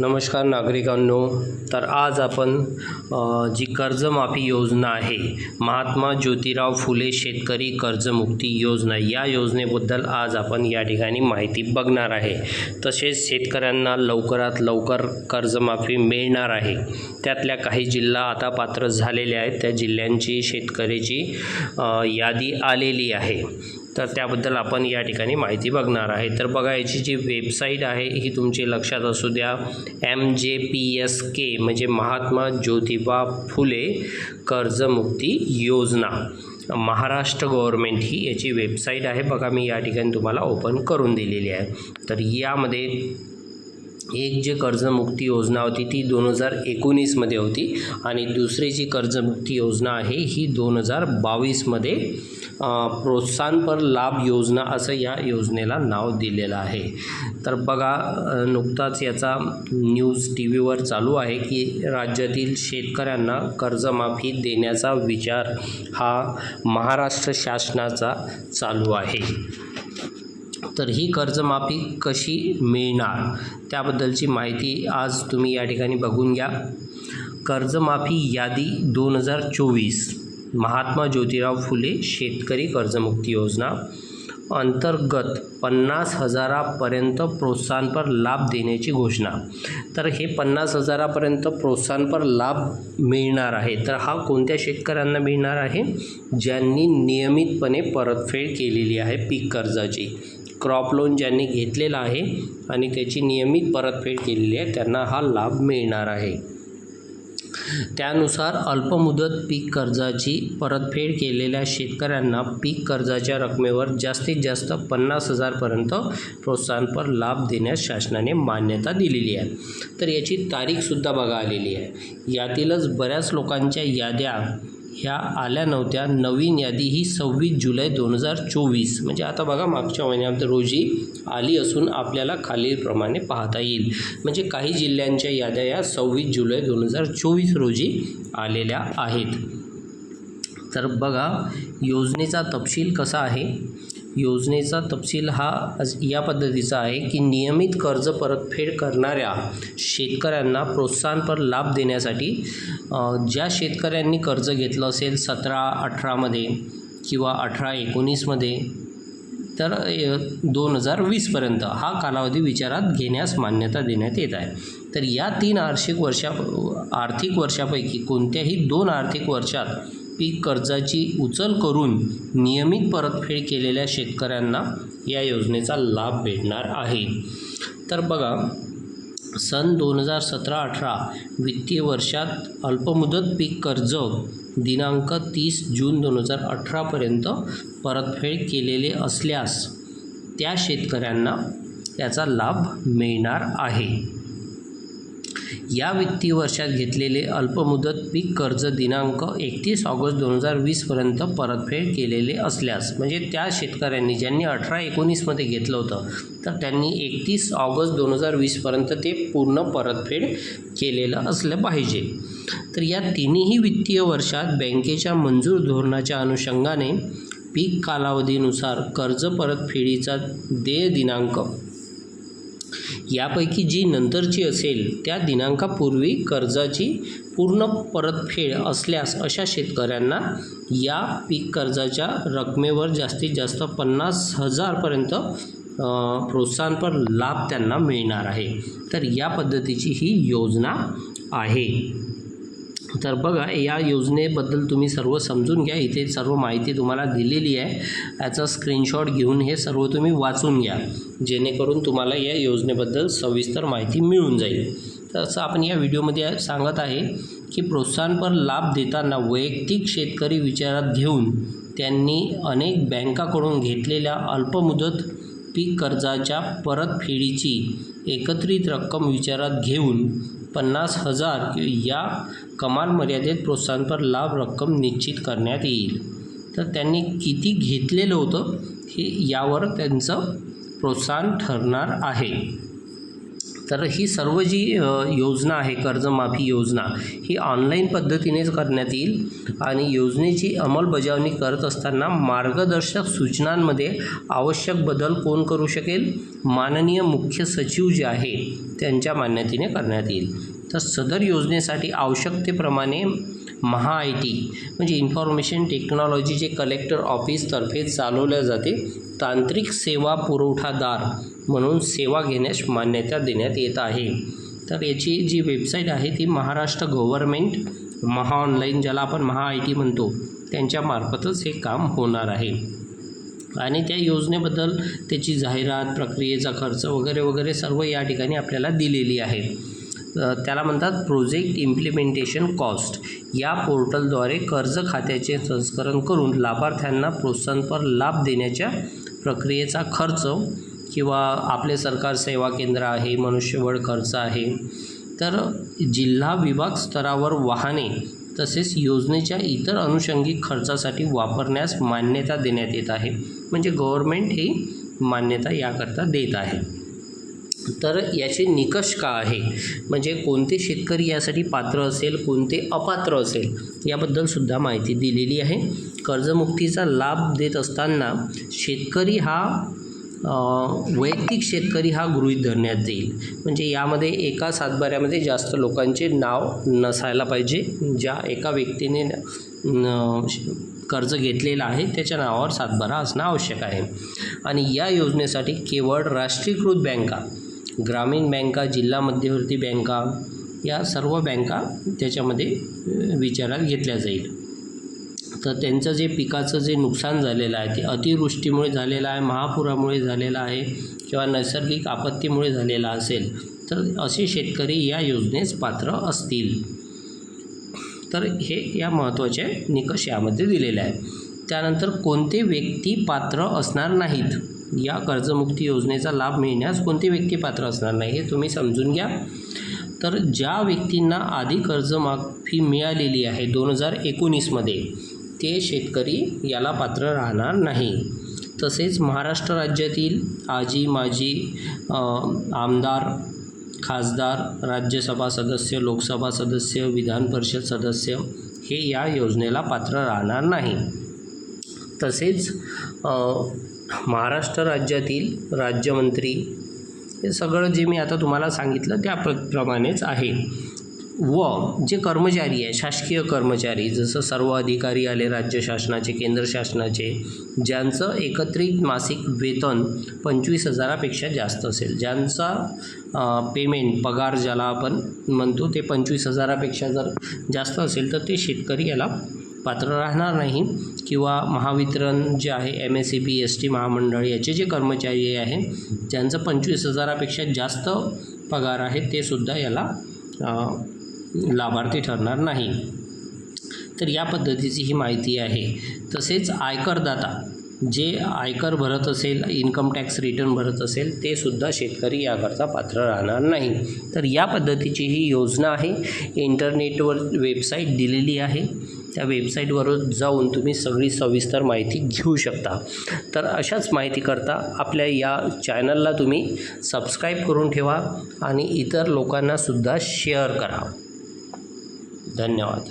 नमस्कार नागरिकांनो तर आज आपण जी कर्जमाफी योजना आहे महात्मा ज्योतिराव फुले शेतकरी कर्जमुक्ती योजना या योजनेबद्दल आज आपण या ठिकाणी माहिती बघणार आहे. तसेच शेतकऱ्यांना लवकरात लवकर कर्जमाफी मिळणार आहे. त्यातल्या काही जिल्हा आता पात्र झालेले आहेत. त्या जिल्ह्यांची शेतकऱ्याची यादी आलेली आहे. तर त्याबद्दल आपण या ठिकाणी माहिती बघणार आहे. तर बघा याची जी वेबसाईट आहे ही तुमची लक्षात असू द्या. एम जे पी एस के म्हणजे महात्मा ज्योतिबा फुले कर्जमुक्ती योजना. महाराष्ट्र गव्हर्मेंट ही याची वेबसाईट आहे. बघा मी या ठिकाणी तुम्हाला ओपन करून दिलेली आहे. तर यामध्ये एक जे कर्जमुक्ती योजना होती ती दोन हजार एकोणीसमध्ये होती आणि दुसरी जी कर्जमुक्ती योजना आहे ही दोन हजार बावीसमध्ये प्रोत्साहनपर लाभ योजना असं या योजनेला नाव दिलेलं आहे. तर बघा नुकताच याचा न्यूज टी व्हीवर चालू आहे की राज्यातील शेतकऱ्यांना कर्जमाफी देण्याचा विचार हा महाराष्ट्र शासनाचा चालू आहे. तर ही कर्जमाफी कशी मिळणार? त्याबद्दलची माहिती आज तुम्ही या ठिकाणी बघून घ्या. कर्जमाफी यादी दोन हजार चोवीस. महात्मा ज्योतिराव फुले शेतकरी कर्जमुक्ती योजना अंतर्गत पन्नास हजारापर्यंत प्रोत्साहनपर लाभ देण्याची घोषणा. तर हे पन्नास हजारापर्यंत प्रोत्साहनपर लाभ मिळणार आहे. तर हा कोणत्या शेतकऱ्यांना मिळणार आहे? ज्यांनी नियमितपणे परतफेड केलेली आहे पीक कर्जाची. क्रॉप लोन ज्यांनी घेतलेलं आहे आणि त्याची नियमित परतफेड केलेली आहे त्यांना हा लाभ मिळणार आहे. त्यानुसार अल्पमुदत पीक कर्जाची परतफेड केलेल्या शेतकऱ्यांना पीक कर्जाच्या रकमेवर जास्तीत जास्त पन्नास हजारपर्यंत प्रोत्साहनपर लाभ देण्यास शासनाने मान्यता दिलेली आहे. तर याची तारीखसुद्धा बघा आलेली आहे. यातीलच बऱ्याच लोकांच्या याद्या ह्या आल्या नव्हत्या. नवीन यादी ही सव्वीस जुलै दोन हजार चोवीस. म्हणजे आता बघा मागच्या महिन्यात रोजी आली असून आपल्याला खालीलप्रमाणे पाहता येईल. म्हणजे काही जिल्ह्यांच्या याद्या या सव्वीस जुलै दोन हजार चोवीस रोजी आलेल्या आहेत. तर बघा योजनेचा तपशील कसा आहे? योजनेचा तपशील हा या पद्धतीचा आहे की नियमित कर्ज परतफेड करणाऱ्या शेतकऱ्यांना प्रोत्साहनपर लाभ देण्यासाठी ज्या शेतकऱ्यांनी कर्ज घेतलं असेल सतरा अठरामध्ये किंवा अठरा एकोणीसमध्ये तर दोन हजार वीसपर्यंत हा कालावधी विचारात घेण्यास मान्यता देण्यात येत आहे. तर या तीन आर्थिक वर्षा आर्थिक वर्षापैकी कोणत्याही दोन आर्थिक वर्षात पीक कर्जाची उचल करून नियमित परतफेड केलेल्या शेतकऱ्यांना या योजनेचा लाभ भेटणार आहे. तर बघा सन दोन हजार सतरा अठरा वित्तीय वर्षात अल्पमुदत पीक कर्ज दिनांक तीस जून दोन हजार अठरापर्यंत परतफेड केलेले असल्यास त्या शेतकऱ्यांना याचा लाभ मिळणार आहे. या वित्तीय वर्षात घेतलेले अल्पमुदत पीक कर्ज दिनांक एकतीस ऑगस्ट दोन हजार वीसपर्यंत परतफेड केलेले असल्यास म्हणजे त्या शेतकऱ्यांनी ज्यांनी अठरा एकोणीसमध्ये घेतलं होतं तर त्यांनी एकतीस ऑगस्ट दोन हजार वीसपर्यंत ते पूर्ण परतफेड केलेलं असलं पाहिजे. तर या तिन्ही वित्तीय वर्षात बँकेच्या मंजूर धोरणाच्या अनुषंगाने पीक कालावधीनुसार कर्ज परतफेडीचा देय दिनांक यापैकी जी नंतरची असेल त्या दिनांकापूर्वी कर्जाची पूर्ण परतफेड असल्यास अशा शेतकऱ्यांना या पीक कर्जाच्या रकमेवर जास्तीत जास्त पन्नास हजारपर्यंत प्रोत्साहनपर लाभ त्यांना मिळणार आहे. तर या पद्धतीची ही योजना आहे. तर बघा या योजनेबद्दल तुम्ही सर्व समजून घ्या. इथे सर्व माहिती तुम्हाला दिलेली आहे. याचा स्क्रीनशॉट घेऊन हे सर्व तुम्ही वाचून घ्या. जेणेकरून तुम्हाला या योजनेबद्दल सविस्तर माहिती मिळून जाईल. तसं आपण या व्हिडिओमध्ये सांगत आहे की प्रोत्साहनपर लाभ देताना वैयक्तिक शेतकरी विचारात घेऊन त्यांनी अनेक बँकाकडून घेतलेल्या अल्पमुदत पीक कर्जाच्या परतफेडीची एकत्रित रक्कम विचारात घेऊन पन्नास हजार या कमाल मर्यादेत प्रोत्साहनपर लाभ रक्कम निश्चित करण्यात येईल. तर त्यांनी किती घेतलेलं होतं हे यावर त्यांचं प्रोत्साहन ठरणार आहे. तर ही सर्व जी योजना आहे कर्जमाफी योजना ही ऑनलाईन पद्धतीनेच करण्यात येईल. आणि योजनेची अंमलबजावणी करत असताना मार्गदर्शक सूचनांमध्ये आवश्यक बदल कोण करू शकेल? माननीय मुख्य सचिव जे आहे त्यांच्या मान्यतेने करण्यात येईल. तर सदर योजनेसाठी आवश्यकतेप्रमाणे महा आय टी म्हणजे इन्फॉर्मेशन टेक्नॉलॉजीचे कलेक्टर ऑफिसतर्फे चालवल्या जाते. तांत्रिक सेवा पुरवठादार म्हणून सेवा घेण्यास मान्यता देण्यात येत आहे. तर याची जी वेबसाईट आहे ती महाराष्ट्र गव्हर्मेंट महा ऑनलाईन ज्याला आपण महा आय टी म्हणतो त्यांच्यामार्फतच हे काम होणार आहे. आणि त्या योजनेबद्दल त्याची जाहिरात प्रक्रियेचा खर्च वगैरे वगैरे सर्व या ठिकाणी आपल्याला दिलेली आहे. त्याला म्हणतात प्रोजेक्ट इम्प्लिमेंटेशन कॉस्ट या पोर्टलद्वारे कर्ज खात्याचे संस्करण करून लाभार्थ्यांना प्रोत्साहनपर लाभ देण्याच्या प्रक्रियेचा खर्च किंवा आपले सरकार सेवा केंद्र आहे मनुष्यबळ खर्च आहे तर जिल्हा विभाग स्तरावर वाहने तसेच योजनेच्या इतर अनुषंगिक खर्चासाठी वापरण्यास मान्यता देण्यात येत आहे. म्हणजे गव्हर्मेंट ही मान्यता याकरता देत आहे. तर याचे निकष का आहे? म्हणजे कोणते शेतकरी यासाठी पात्र असेल कोणते अपात्र असेल याबद्दलसुद्धा माहिती दिलेली आहे. कर्जमुक्तीचा लाभ देत असताना शेतकरी हा वैयक्तिक शेतकरी हा गृहीत धरण्यात येईल म्हणजे यामध्ये एका सातबाऱ्यामध्ये जास्त लोकांचे नाव नसायला पाहिजे. ज्या एका व्यक्तीने कर्ज घेतलेलं आहे त्याच्या नावावर सातबारा असणं आवश्यक आहे. आणि या योजनेसाठी केवळ राष्ट्रीयकृत बँका ग्रामीण बँका जिल्हा मध्यवर्ती बँका या सर्व बँका त्याच्यामध्ये विचारात घेतल्या जाईल. तर त्यांचं जे पिकाचं जे नुकसान झालेलं आहे ते अतिवृष्टीमुळे झालेलं आहे महापुरामुळे झालेलं आहे किंवा नैसर्गिक आपत्तीमुळे झालेलं असेल तर असे शेतकरी या योजनेस पात्र असतील. तर हे या महत्त्वाचे निकष यामध्ये दिलेले आहे त्यानंतर कोणते व्यक्ती पात्र असणार नाहीत? या कर्जमुक्ती योजनेचा लाभ मिळण्यास कोणते व्यक्ती पात्र असणार नाही हे तुम्ही समजून घ्या. तर ज्या व्यक्तींना आधी कर्जमाफी मिळालेली आहे दोन हजार एकोणीसमध्ये ते शेतकरी याला पात्र राहणार नाही. तसेच महाराष्ट्र राज्यातील आजी माजी आमदार खासदार राज्यसभा सदस्य लोकसभा सदस्य विधान परिषद सदस्य हे या योजनेला पात्र राहणार नाही. तसेच महाराष्ट्र राज्यातील राज्यमंत्री हे सगळं जे मी आता तुम्हाला सांगितलं त्या प्र प्रमाणेच आहे. व जे कर्मचारी आहे शासकीय कर्मचारी जसं सर्व अधिकारी आले राज्य शासनाचे केंद्र शासनाचे ज्यांचं एकत्रित मासिक वेतन पंचवीस हजारापेक्षा जास्त असेल. ज्यांचा पेमेंट पगार ज्याला आपण म्हणतो ते पंचवीस हजारापेक्षा जर जास्त असेल तर ते शेतकरी याला पात्र राहणार नाही. किंवा महावितरण जे आहे M S C B S T महामंडळ याचे जे कर्मचारी आहे ज्यांचं पंचवीस हजारापेक्षा जास्त पगार आहे ते सुद्धा याला लाभार्थी ठरणार नाही. तर या पद्धतीची ही माहिती आहे. तसेच आयकरदाता जे आयकर भरत असेल इन्कम टॅक्स रिटर्न भरत असेल ते सुद्धा शेतकरी याकरता पात्र राहणार नाही. तर या पद्धतीची ही योजना आहे. इंटरनेटवर वेबसाईट दिलेली आहे. त्या वेबसाईटवर जाऊन तुम्ही सगळी सविस्तर माहिती घेऊ शकता. तर अशाच माहितीकरता आपल्या या चॅनलला तुम्ही सबस्क्राईब करून ठेवा आणि इतर लोकांनासुद्धा शेअर करा. धन्यवाद